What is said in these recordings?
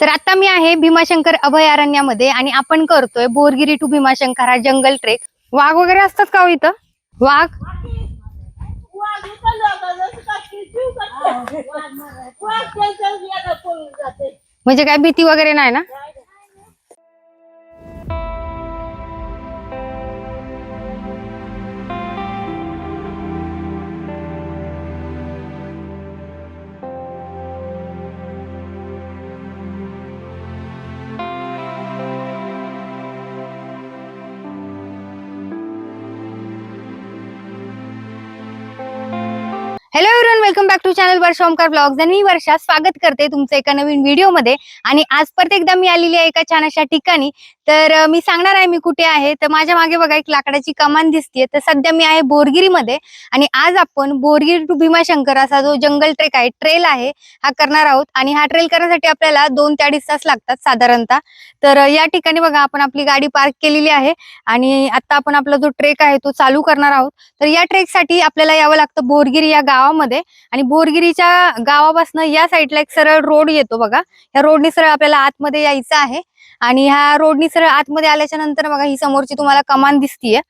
तर आता मी आहे भीमाशंकर अभयारण्यामध्ये आणि आपण करतोय बोरगिरी टू भीमाशंकर हा जंगल ट्रेक. वाघ वगैरे असतात का हो इथं? वाघ? म्हणजे काय भीती वगैरे नाही ना? Hello everyone welcome back to channel Varsha Omkar blogs आणि मी वर्षा स्वागत करते तुमचं एका नवीन व्हिडिओमध्ये आणि आज परत एकदा मी आलेली आहे एका छान अशा ठिकाणी. तर मी सांगणार आहे मी कुठे आहे. तर माझ्या मागे बघा एक लाकडाची कमान दिसतीये. तर सध्या मी आहे बोरगिरीमध्ये आणि आज आपण बोरगिरी टू भीमाशंकर असा जो जंगल ट्रेक आहे ट्रेल आहे हा करणार आहोत. आणि हा ट्रेल करण्यासाठी आपल्याला दोन ते अडीच तास लागतात साधारणतः. तर या ठिकाणी बघा आपण आपली गाडी पार्क केलेली आहे आणि आता आपण आपला जो ट्रेक आहे तो चालू करणार आहोत. तर या ट्रेकसाठी आपल्याला यावं लागतं बोरगिरी या गावामध्ये आणि बोरगिरीच्या गावापासून या साईडला एक सरळ रोड येतो बघा. या रोडने सरळ आपल्याला आतमध्ये यायचं आहे. आणि ह्या रोडनी सरळ आतमध्ये आल्याच्यानंतर बघा ही समोरची तुम्हाला कमान दिसतीये.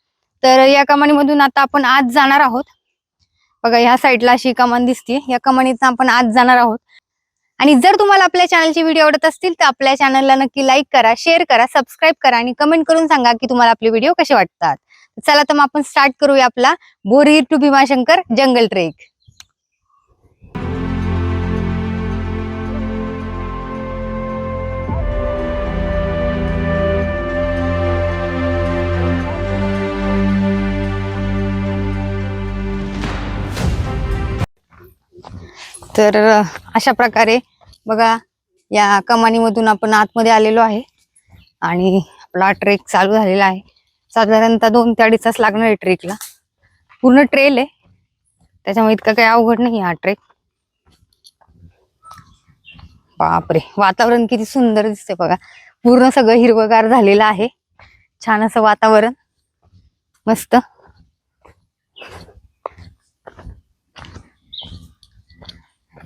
तर या कमानीमधून आता आपण आज जाणार आहोत. बघा ह्या साईडला अशी कमान दिसतीये. या कमानीतून आपण आज जाणार आहोत. आणि जर तुम्हाला आपल्या चॅनलची व्हिडिओ आवडत असतील तर आपल्या चॅनलला नक्की लाईक करा शेअर करा सबस्क्राईब करा आणि कमेंट करून सांगा की तुम्हाला आपले व्हिडिओ कसे वाटतात. चला तर मग आपण स्टार्ट करूया आपला बोरीर टू भीमाशंकर जंगल ट्रेक तर अशा प्रकारे बघा या कमानीमधून आपण आतमध्ये आलेलो आहे. आणि आपला ट्रेक चालू झालेला आहे. साधारणतः दोन ते अडीच तास लागणार आहे ट्रेकला. पूर्ण ट्रेल आहे. त्याच्यामुळे इतकं काही अवघड नाही हा ट्रेक. बापरे! वातावरण किती सुंदर दिसते बघा. पूर्ण सगळं हिरवगार झालेलं आहे. छान असं वातावरण. मस्त.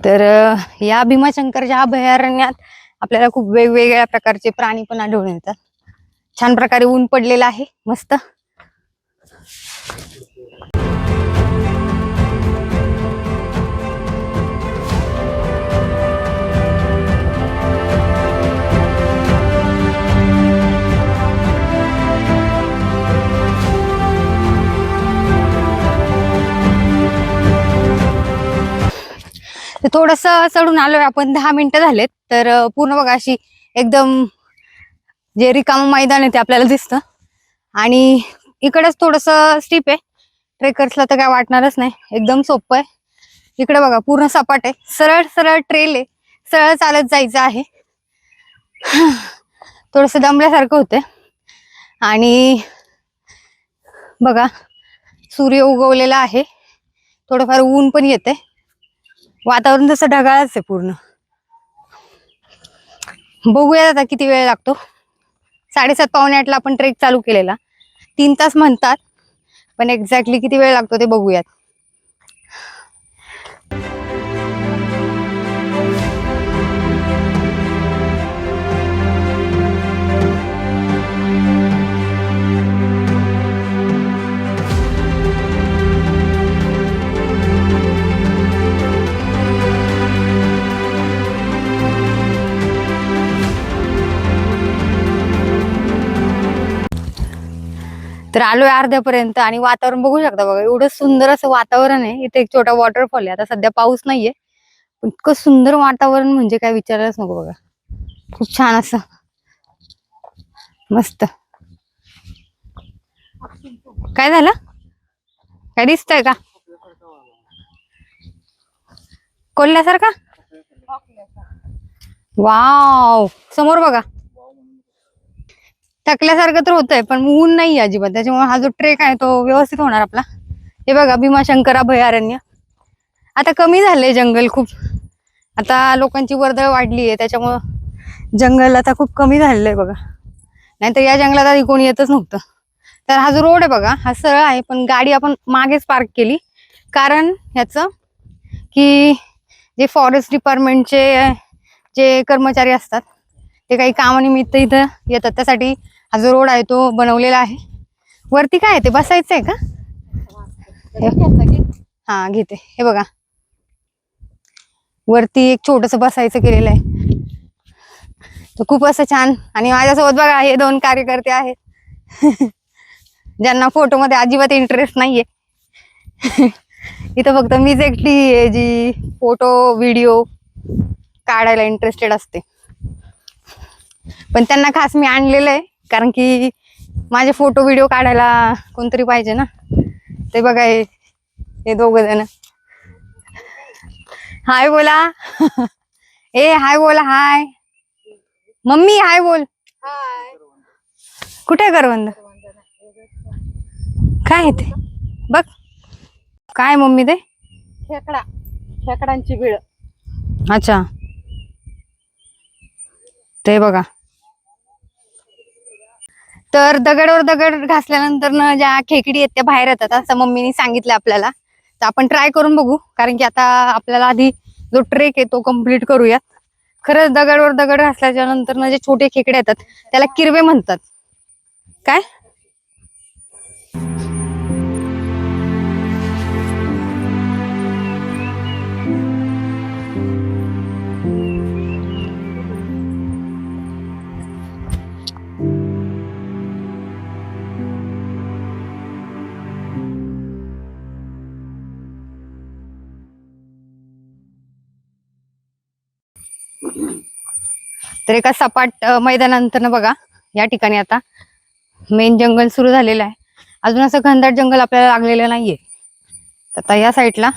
तर या भीमाशंकरच्या अभयारण्यात आपल्याला खूप वेगवेगळ्या प्रकारचे प्राणी पण आढळून येतात. छान प्रकारे ऊन पडलेलं आहे. मस्त. थोडस चढून आलोय आपण दहा मिनिटं झालेत. तर पूर्ण बघा अशी एकदम जे रिकाम मैदान आहे ते आपल्याला दिसतं. आणि इकडंच थोडस स्टीप आहे. ट्रेकर्सला तर काय वाटणारच नाही. एकदम सोपं आहे. इकडे बघा पूर्ण सपाट आहे. सरळ सरळ ट्रेल आहे. सरळ चालत जायचं आहे. थोडस दमल्यासारखं होतंय. आणि बघा सूर्य उगवलेला आहे. थोडंफार ऊन पण येते वातावरण तसं ढगाळच आहे पूर्ण. बघूया आता किती वेळ लागतो. साडेसात पावणे आठला आपण ट्रेक चालू केलेला. तीन तास म्हणतात. पण एक्झॅक्टली किती वेळ लागतो ते बघूयात. तर आलोय अर्ध्यापर्यंत आणि वातावरण बघू शकता बघा एवढं सुंदर असं वातावरण आहे. इथे एक छोटा वॉटरफॉल आहे. आता सध्या पाऊस नाहीये. पण इतकं सुंदर वातावरण म्हणजे काय विचारायलाच नको बघा. खूप छान असं. मस्त. काय झालं? काय दिसतंय का? कोल्ह्यासारखा वाव समोर बघा. थकल्यासारखं तर होतंय पण ऊन नाही अजिबात. त्याच्यामुळे हा जो ट्रेक आहे तो व्यवस्थित होणार आपला. हे बघा भीमाशंकर अभयारण्य आता कमी झालंय जंगल खूप. आता लोकांची वर्दळ वाढली आहे त्याच्यामुळं जंगल आता खूप कमी झालेलं आहे बघा. नाहीतर या जंगलात आधी कोणी येतच नव्हतं. तर हा जो रोड आहे बघा हा सरळ आहे पण गाडी आपण मागेच पार्क केली. कारण ह्याचं की जे फॉरेस्ट डिपार्टमेंटचे जे कर्मचारी असतात ते काही कामानिमित्त इथं येतात. त्यासाठी हा जो रोड आहे तो बनवलेला आहे. वरती काय आहे ते? बसायचं आहे का? हा घेते. हे बघा. वरती एक छोटस बसायचं केलेलं आहे. तर खूप असं छान. आणि माझ्यासोबत बघा हे दोन कार्यकर्ते आहेत. ज्यांना फोटो मध्ये अजिबात इंटरेस्ट नाहीये. इथं फक्त मीच एकटी आहे जी फोटो व्हिडिओ काढायला इंटरेस्टेड असते. पण त्यांना खास मी आणलेलं आहे. कारण की माझे फोटो व्हिडिओ काढायला कोणतरी पाहिजे ना. ते बघा हे दोघ जण. हाय बोला. ए हाय बोला हाय. मम्मी हाय बोल. कुठे करवंद? काय आहे ते? बघ. काय मम्मी ते? खेकडा. खेकडांची बिळ. अच्छा. ते बघा. तर दगडवर दगड घासल्यानंतर ना ज्या खेकडी आहेत त्या बाहेर येतात असं मम्मीने सांगितलं आपल्याला. तर आपण ट्राय करून बघू कारण की आता आपल्याला आधी जो ट्रेक आहे तो कंप्लीट करूयात. खरंच दगडवर दगड घासल्याच्या नंतर ना जे छोटे खेकडे येतात त्याला किरवे म्हणतात. काय? तर एका सपाट अ, मैदानानंतर बघा या ठिकाणी आता मेन जंगल सुरू झालेलं आहे. अजून असं घनदाट जंगल आपल्याला लागलेलं नाहीये. तर आता या साईडला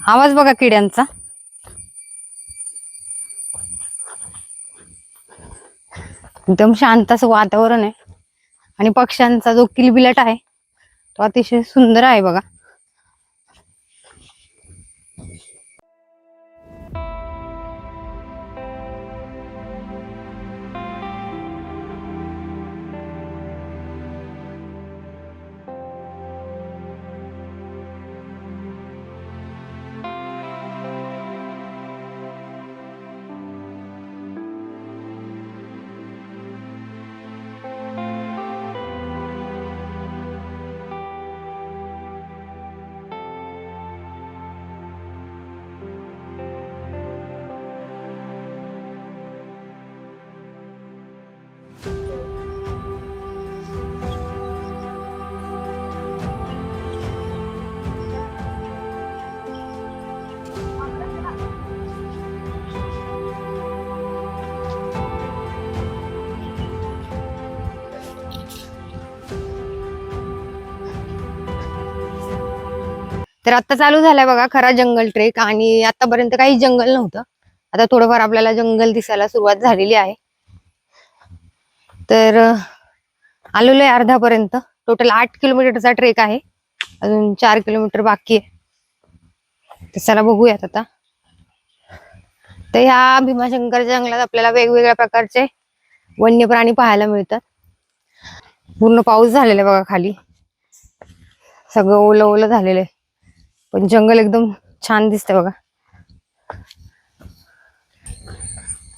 आवाज बघा किड्यांचा. एकदम शांत असं वातावरण आहे. आणि पक्ष्यांचा जो किलबिलाट आहे तो अतिशय सुंदर आहे बघा. तर आता चालू झालाय बघा खरा जंगल ट्रेक आणि आतापर्यंत काही जंगल नव्हतं. आता थोडंफार आपल्याला जंगल दिसायला सुरुवात झालेली आहे. तर आलेलो आहे अर्ध्यापर्यंत टोटल आठ किलोमीटरचा ट्रेक आहे. अजून चार किलोमीटर बाकी आहे. तर चला बघूयात आता. तर ह्या भीमाशंकर जंगलात आपल्याला वेगवेगळ्या प्रकारचे वन्य प्राणी पाहायला मिळतात. पूर्ण पाऊस झालेला आहे बघा खाली. सगळं ओलं ओलं झालेलं आहे. पण जंगल एकदम छान दिसतंय बघा.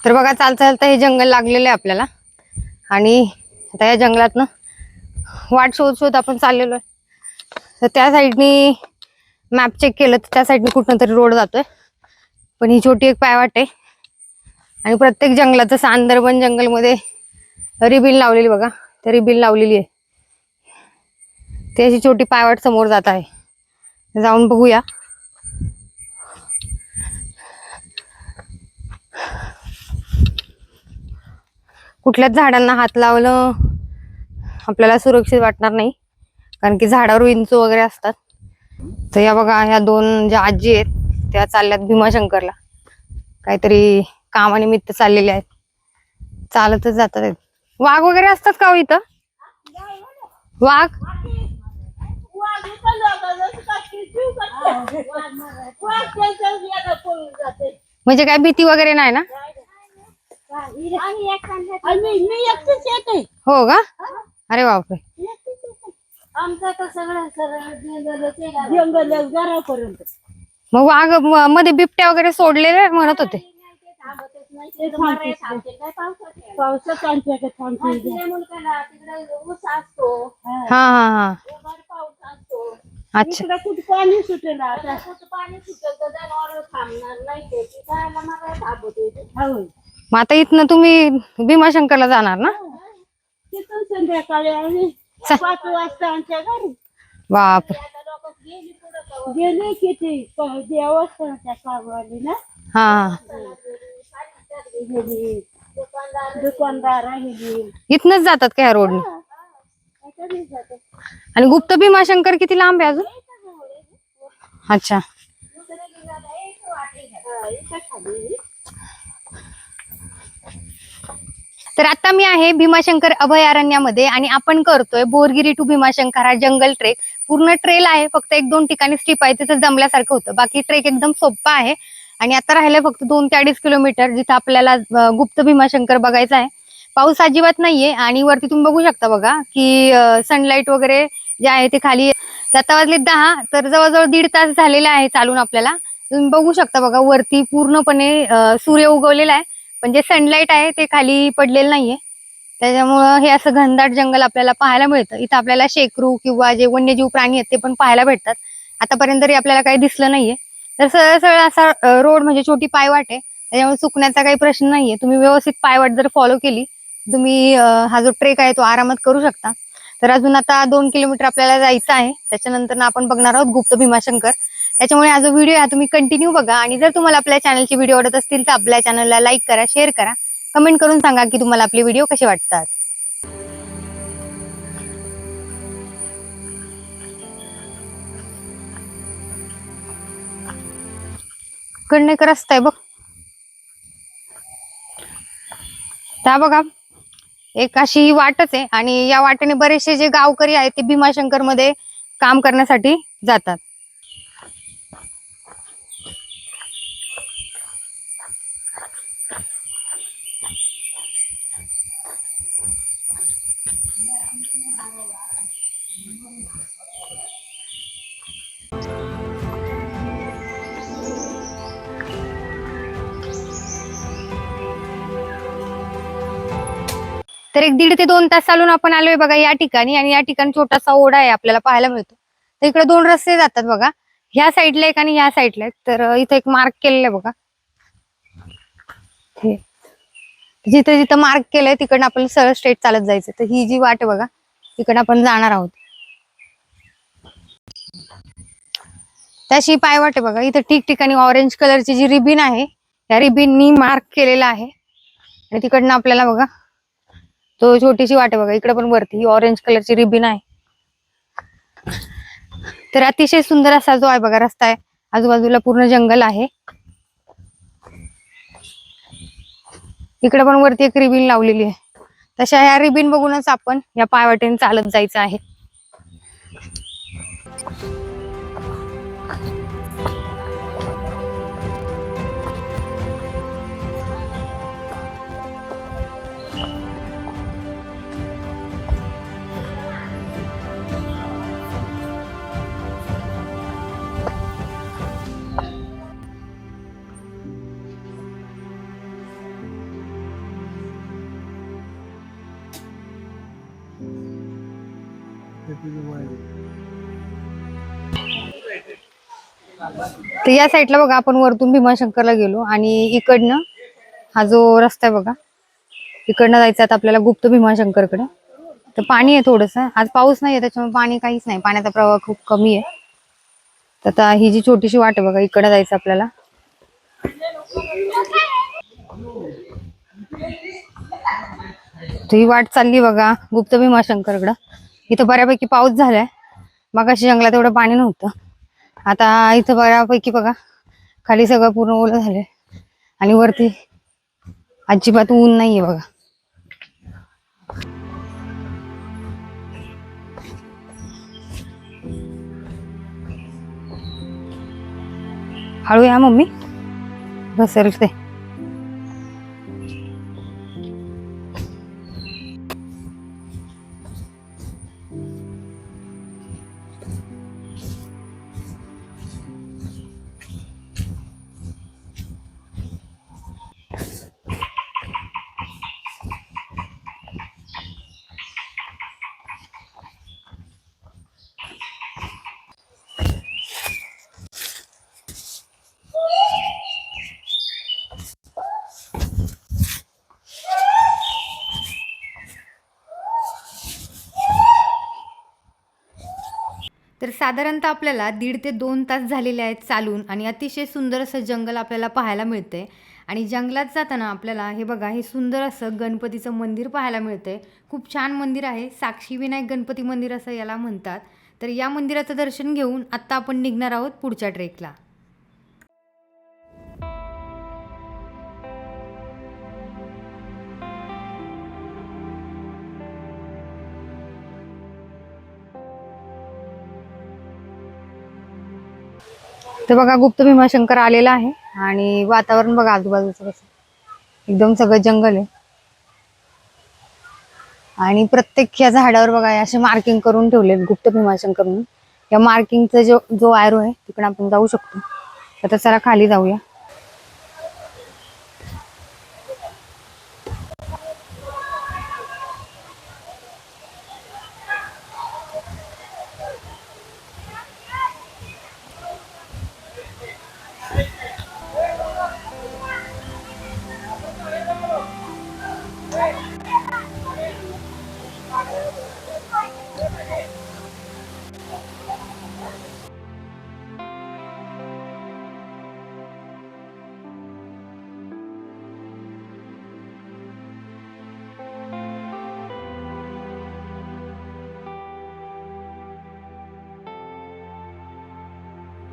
तर बघा चालता चालता हे जंगल लागलेलं आहे आपल्याला. आणि आता या जंगलातनं वाट शोध शोध आपण चाललेलो आहे. तर त्या साईडनी मॅप चेक केलं तर त्या साईडनी कुठनं तरी रोड जातोय. पण ही छोटी एक पायवाट आहे. आणि प्रत्येक जंगलात जसं आंदरबन जंगलमध्ये रिबिन लावलेली बघा. तर रिबिन लावलेली आहे. ती अशी छोटी पायवाट समोर जात आहे. जाऊन बघूया. कुठल्याच झाडांना हात लावलं आपल्याला सुरक्षित वाटणार नाही. कारण की झाडावर विंचू वगैरे असतात. तर या बघा ह्या दोन ज्या आजी आहेत त्या चालल्यात भीमाशंकरला. काहीतरी कामानिमित्त चाललेल्या आहेत. चालतच जातात आहेत. वाघ वगैरे असतात का हो इथं? वाघ? म्हणजे काय भीती वगैरे नाही ना? हो का? अरे बापरे. आमचा तर सगळं जंगल घरापर्यंत मग वाघ म- मध्ये बिबट्या वगैरे सोडलेले म्हणत होते. ते थांबते पावसात आमच्याकडे हा हा हा. अच्छा. इकडे कुठं पाणी सुटेल आता? हो. मग आता इथनं तुम्ही भीमाशंकरला जाणार ना? तिथून संध्याकाळी आम्ही स- पाच वाजता आमच्या घरी. बाप. गेले किती देवस्थानाच्या हा. गेली दुकानदार इथनच जातात का ह्या रोडने? आणि गुप्त भीमाशंकर किती लांब आहे अजून? अच्छा. तर आता मी आहे भीमाशंकर अभयारण्यामध्ये आणि आपण करतोय बोरगिरी टू भीमाशंकर हा जंगल ट्रेक पूर्ण ट्रेल आहे फक्त एक दोन ठिकाणी स्टीप आहे तिथं जमल्यासारखं होतं. बाकी ट्रेक एकदम सोपा आहे. आणि आता राहिलंय फक्त दोन ते अडीच किलोमीटर जिथं आपल्याला गुप्त भीमाशंकर बघायचं आहे. पाऊस अजिबात नाहीये आणि वरती तुम्ही बघू शकता बघा की सनलाईट वगैरे जे आहे ते खाली आता वाजले दहा तर जवळजवळ दीड तास झालेला आहे चालून आपल्याला. तुम्ही बघू शकता बघा वरती पूर्णपणे सूर्य उगवलेला आहे. पण जे सनलाईट आहे ते खाली पडलेलं नाहीये. त्याच्यामुळं हे असं घनदाट जंगल आपल्याला पाहायला मिळतं. इथं आपल्याला शेकरू किंवा जे वन्यजीव प्राणी आहेत ते पण पाहायला भेटतात. आतापर्यंत तरी आपल्याला काही दिसलं नाहीये. तर सरळ सरळ असा रोड म्हणजे छोटी पायवाट आहे. त्याच्यामुळे चुकण्याचा काही प्रश्न नाहीये. तुम्ही व्यवस्थित पायवाट जर फॉलो केली तुम्ही हा जो ट्रेक आहे तो आरामात करू शकता. तर अजून आता दोन किलोमीटर आपल्याला जायचं आहे. त्याच्यानंतर आपण बघणार आहोत गुप्त भीमाशंकर. त्याच्यामुळे हा जो व्हिडिओ आहे तुम्ही कंटिन्यू बघा आणि जर तुम्हाला आपल्या चॅनलची व्हिडिओ आवडत असतील तर आपल्या चॅनलला लाईक करा शेअर करा. कमेंट करून सांगा की तुम्हाला आपले व्हिडिओ कसे वाटतात. कडनं एक रस्ता आहे बघ. त्या बघा. एक अशी ही वाटच आहे. आणि या वाटेने बरेचसे जे गावकरी आहेत ते भीमाशंकरमध्ये काम करण्यासाठी जातात. तर एक दीड ते दोन तास चालून आपण आलोय बघा या ठिकाणी आणि या ठिकाणी छोटासा ओढा आहे आपल्याला पाहायला मिळतो. तर इकडे दोन रस्ते जातात बघा. ह्या साईडला एक आणि ह्या साईडला एक. तर इथं एक मार्क केलेलं आहे बघा. हे. जिथं जिथं मार्क केलंय तिकडनं आपल्याला सरळ स्ट्रेट चालत जायचं तर ही जी वाट आहे बघा तिकडे आपण जाणार आहोत. त्याशी पायवाट आहे बघा. इथं ठिकठिकाणी ऑरेंज कलरची जी रिबिन आहे या रिबिननी मार्क केलेला आहे. आणि तिकडनं आपल्याला बघा तो छोटीशी वाट बघा इकडे पण वरती ही ऑरेंज कलरची रिबिन आहे. तर अतिशय सुंदर असा जो आहे बघा रस्ता आहे. आजूबाजूला पूर्ण जंगल आहे. इकडे पण वरती एक रिबिन लावलेली आहे. तशा ह्या रिबीन बघूनच आपण या पायवाटेने चालत जायचं आहे. तर या साईडला बघा आपण वरतून भीमाशंकरला गेलो आणि इकडनं हा जो रस्ता आहे बघा इकडनं जायचं आता आपल्याला गुप्त भीमाशंकरकडे. तर पाणी आहे थोडंसं. आज पाऊस नाही आहे त्याच्यामुळे पाणी काहीच नाही. पाण्याचा प्रवाह खूप कमी आहे. तर आता ही जी छोटीशी वाट आहे बघा इकडं जायचं आपल्याला. ही वाट चालली बघा गुप्त भीमाशंकरकडं. इथं बऱ्यापैकी पाऊस झालाय. मग जंगलात एवढं पाणी नव्हतं. आता इथं बऱ्यापैकी बघा खाली सगळं पूर्ण ओलं झालंय. आणि वरती अजिबात ऊन नाहीये बघा. हळू या मम्मी घसरते साधारणतः आपल्याला दीड ते दोन तास झालेले आहेत चालून आणि अतिशय सुंदर असं जंगल आपल्याला पाहायला मिळते आणि जंगलात जाताना आपल्याला हे बघा हे सुंदर असं गणपतीचं मंदिर पाहायला मिळते खूप छान मंदिर आहे. साक्षी विनायक गणपती मंदिर असं याला म्हणतात. तर या मंदिराचं दर्शन घेऊन आत्ता आपण निघणार आहोत पुढच्या ट्रेकला. तर बघा गुप्त भीमाशंकर आलेला आहे आणि वातावरण बघा आजूबाजूचं कसं एकदम सगळं जंगल आहे. आणि प्रत्येक या झाडावर बघा असे मार्किंग करून ठेवले गुप्त भीमाशंकर म्हणून. या मार्किंगचा जो जो आयरो आहे तिकडे आपण जाऊ शकतो. तर आता खाली जाऊया.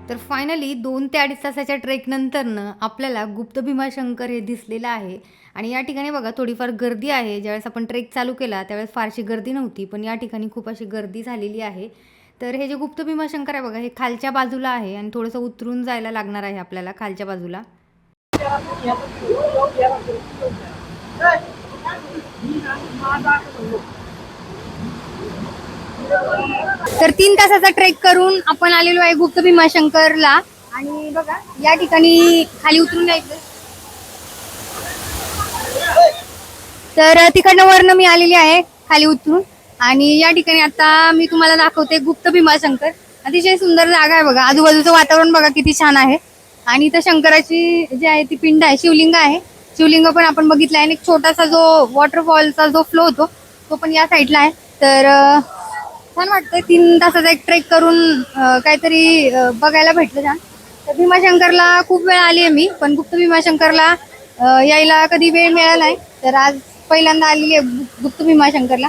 तर फायनली दोन ते अडीच तासाच्या ट्रेकनंतरनं आपल्याला गुप्त भीमाशंकर हे दिसलेलं आहे. आणि या ठिकाणी बघा थोडीफार गर्दी आहे. ज्यावेळेस आपण ट्रेक चालू केला त्यावेळेस फारशी गर्दी नव्हती पण या ठिकाणी खूप अशी गर्दी झालेली आहे. तर हे जे गुप्त भीमाशंकर आहे बघा हे खालच्या बाजूला आहे आणि थोडंसं उतरून जायला लागणार आहे आपल्याला खालच्या बाजूला. तर तीन तासाचा ट्रेक करून आपण आलेलो आहे गुप्त भीमाशंकरला. आणि बघा या ठिकाणी खाली उतरून जायचं तर तिकडनं वरनं मी आलेली आहे खाली उतरून. आणि या ठिकाणी आता मी तुम्हाला दाखवते गुप्त भीमाशंकर. अतिशय सुंदर जागा आहे बघा. आजूबाजूचं वातावरण बघा किती छान आहे. आणि इथं शंकराची जी आहे ती पिंड आहे शिवलिंग आहे. शिवलिंग पण आपण बघितलं आहे. आणि एक छोटासा जो वॉटरफॉलचा जो फ्लो होतो तो पण या साईडला आहे. तर छान वाटतंय. तीन तासाचा एक ट्रेक करून अं, काहीतरी अं, बघायला भेटलं छान. तर भीमाशंकरला खूप वेळ आली आहे मी पण गुप्त भीमाशंकरला अं, यायला कधी वेळ मिळाला नाही. तर आज पहिल्यांदा आलेली आहे गु- गुप्त भीमाशंकरला.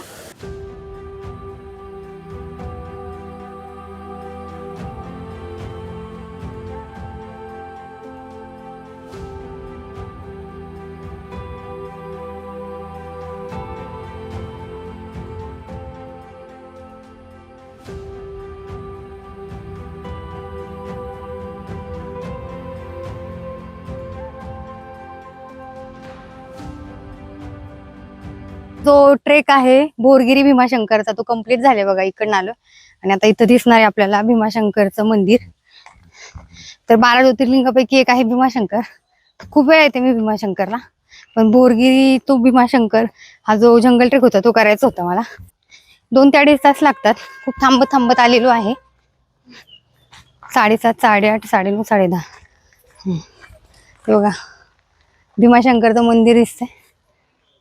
जो ट्रेक आहे बोरगिरी भीमाशंकरचा तो कंप्लीट झाले बघा इकडनं आलो. आणि आता इथं दिसणार आहे आपल्याला भीमाशंकरचं मंदिर. तर बारा ज्योतिर्लिंगापैकी एक आहे भीमाशंकर. खूप वेळ येते मी भीमाशंकरला. पण बोरगिरी तो भीमाशंकर हा जो जंगल ट्रेक होता तो करायचा होता मला. दोन ते अडीच तास लागतात. खूप थांबत थांबत आलेलो आहे. साडेसात साडेआठ साडेनऊ साडेदहा. हम्म. बघा. भीमाशंकरचं मंदिर दिसतंय.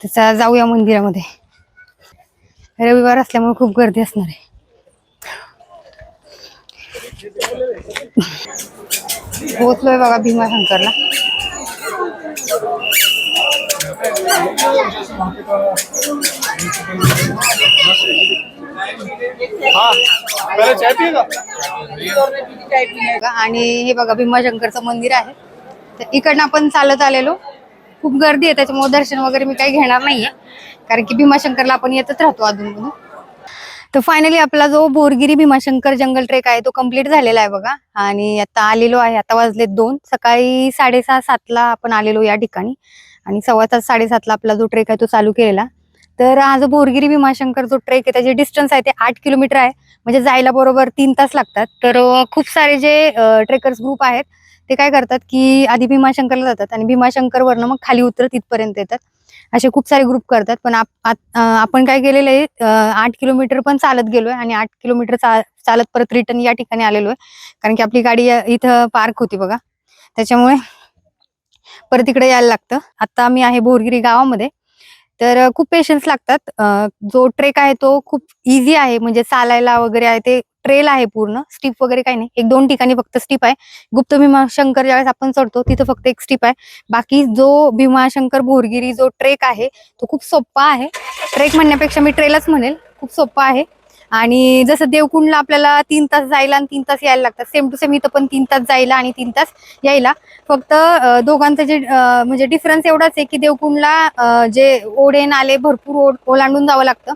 त्याचा जाऊया मंदिरामध्ये. रविवार असल्यामुळे खूप गर्दी असणार आहे. पोहोचलोय बघा भीमाशंकरला. शंकरला आणि हे बघा भीमाशंकरचं मंदिर आहे. तर इकडनं आपण चालत आलेलो. खूप गर्दी आहे त्याच्यामुळे दर्शन वगैरे मी काही घेणार नाहीये. कारण की भीमाशंकरला आपण येतच राहतो अधूनमधून तर फायनली आपला जो बोरगिरी भीमाशंकर जंगल ट्रेक आहे तो कंप्लीट झालेला आहे बघा. आणि आता आलेलो आहे आता वाजले दोन. सकाळी साडेसहा सातला आपण आलेलो या ठिकाणी. आणि सव्वा तास साडेसातला आपला जो ट्रेक आहे तो चालू केलेला. तर हा जो बोरगिरी भीमाशंकर जो ट्रेक आहे त्याचे डिस्टन्स आहे ते आठ किलोमीटर आहे. म्हणजे जायला बरोबर तीन तास लागतात. तर खूप सारे जे ट्रेकर्स ग्रुप आहेत ते काय करतात की आधी भीमाशंकरला जातात आणि भीमाशंकरवरनं मग खाली उतरत तिथपर्यंत येतात. असे खूप सारे ग्रुप करतात. पण आपण काय केलेलं आहे आठ किलोमीटर पण चालत गेलोय आणि आठ किलोमीटर चा- चालत परत रिटर्न या ठिकाणी आलेलो आहे. कारण की आपली गाडी इथं पार्क होती बघा. त्याच्यामुळे परत इकडे यायला लागतं. आता मी आहे बोरगिरी गावामध्ये. तर खूप पेशन्स लागतात. जो ट्रेक आहे तो खूप इझी आहे. म्हणजे चालायला वगैरे आहे ते ट्रेल आहे पूर्ण. स्टीप वगैरे काही नाही. एक दोन ठिकाणी फक्त स्टीप आहे. गुप्त भीमाशंकर ज्यावेळेस आपण चढतो तिथं फक्त एक स्टीप आहे. बाकी जो भीमाशंकर भोरगिरी जो ट्रेक आहे तो खूप सोपा आहे. ट्रेक म्हणण्यापेक्षा मी ट्रेलच म्हणेल. खूप सोपा आहे. आणि जसं देवकुंडला आपल्याला तीन तास जायला आणि तीन तास यायला लागतात. सेम टू सेम इथं पण तीन तास जायला आणि तीन तास यायला. फक्त दोघांचं जे म्हणजे डिफरन्स एवढाच आहे की देवकुंडला जे ओढे नाले भरपूर ओढ ओलांडून जावं लागतं.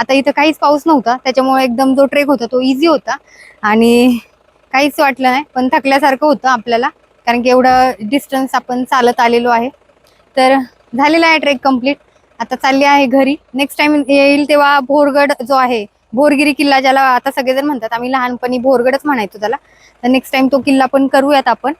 आता इथं काहीच पाऊस नव्हता त्याच्यामुळे एकदम जो ट्रेक होता तो इझी होता. आणि काहीच वाटलं नाही पण थकल्यासारखं होतं आपल्याला कारण की एवढं डिस्टन्स आपण चालत आलेलो आहे. तर झालेला आहे ट्रेक कंप्लीट आता चालली आहे घरी. नेक्स्ट टाइम येईल तेव्हा भोरगड जो आहे भोरगिरी किल्ला ज्याला आता सगळेजण म्हणतात आम्ही लहानपणी भोरगडच म्हणायचो त्याला. तर नेक्स्ट टाइम तो किल्ला पण करूयात आपण.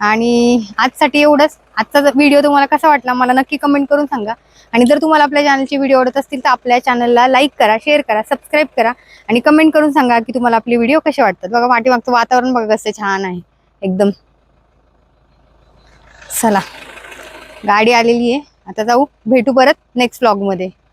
आणि आजसाठी एवढंच. आजचा व्हिडिओ तुम्हाला कसा वाटला मला नक्की कमेंट करून सांगा. आणि जर तुम्हाला आपल्या चॅनलचे व्हिडिओ आवडत असतील तर आपल्या चॅनलला लाईक करा शेअर करा सबस्क्राईब करा आणि कमेंट करून सांगा की तुम्हाला आपले व्हिडिओ कसे वाटतात. बघा पाठीमागचं वातावरण बघा कसं छान आहे. एकदम. चला. गाडी आलेली आहे. आता जाऊ. भेटू परत नेक्स्ट ब्लॉगमध्ये